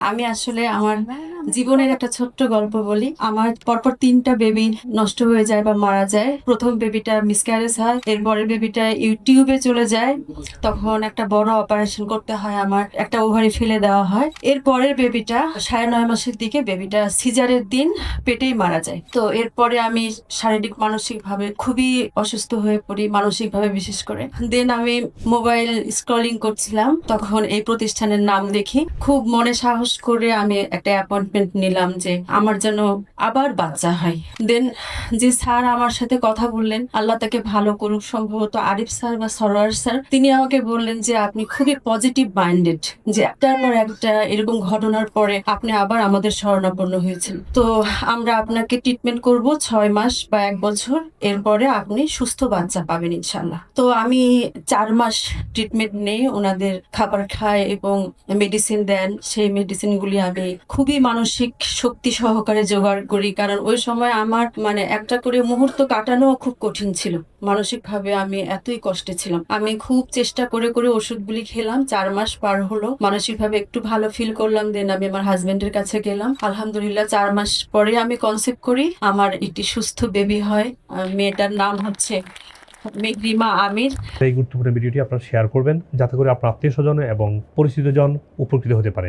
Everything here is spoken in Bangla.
আমি আসলে আমার জীবনের একটা ছোট্ট গল্প বলি। আমার পরপর তিনটা বেবি নষ্ট হয়ে যায় বা মারা যায়। প্রথম বেবিটা মিসক্যারেজ হয়, এরপরের বেবিটা ইউটিউবে চলে যায়। তখন একটা বড় অপারেশন করতে হয় আমার, একটা ওভারি ফেলে দেওয়া হয়। এর পরের বেবিটা সাড়ে নয় মাসের দিকে বেবিটা সিজারের দিন পেটেই মারা যায়। তো এরপরে আমি শারীরিক মানসিক ভাবে খুবই অসুস্থ হয়ে পড়ি মানসিক ভাবে বিশেষ করে। দেন আমি মোবাইল স্ক্রলিং করছিলাম। তখন এই প্রতিষ্ঠানের নাম দেখি। খুব মনে সাহস করে আমি একটা অ্যাপয়েন্টমেন্ট নিলাম যে আমার যেন আবার বাচ্চা হয়। দেন যে স্যার আমার সাথে কথা বললেন, আল্লাহ তাকে ভালো করুক। সম্ভবত আরিফ স্যার বা সরোয়ার স্যার, তিনি আমাকে বললেন যে আপনি খুবই পজিটিভ মাইন্ডেড যে একটার পর একটা এরকম ঘটনার পরে আপনি আবার আমাদের শরণাপন্ন হয়েছেন। তো আমরা আপনাকে ট্রিটমেন্ট করব ছয় মাস বা এক বছর, এরপরে আপনি সুস্থ বাচ্চা পাবেন ইনশাল্লাহ তো আমি চার মাস ট্রিটমেন্ট নেই ওনাদের খাবার খাই এবং মেডিসিন দেন। সেই মেডিসিনগুলি আমি খুবই মানসিক শক্তি সহকারে জোগাড় করি, কারণ ওই সময় আমার মানে একটা করে মুহূর্ত কাটানো খুব কঠিন ছিল। মানসিকভাবে আমি এতই কষ্টে ছিলাম। আমি খুব চেষ্টা করে করে ওষুধগুলি খেলাম, চার মাস পার হলো। মানসিকভাবে একটু ভালো ফিল করলাম দেন আমি আমার হাজবেন্ডের কাছে গেলাম। আলহামদুলিল্লাহ, চার মাস পরে আমি কনসেপ্ট করি, আমার একটি সুস্থ বেবি হয়। মেয়েটার নাম হচ্ছে আমির। এই গুরুত্বপূর্ণ ভিডিওটি আপনারা শেয়ার করবেন, যাতে করে আপনার আত্মীয় স্বজন এবং পরিচিতজন উপকৃত হতে পারে।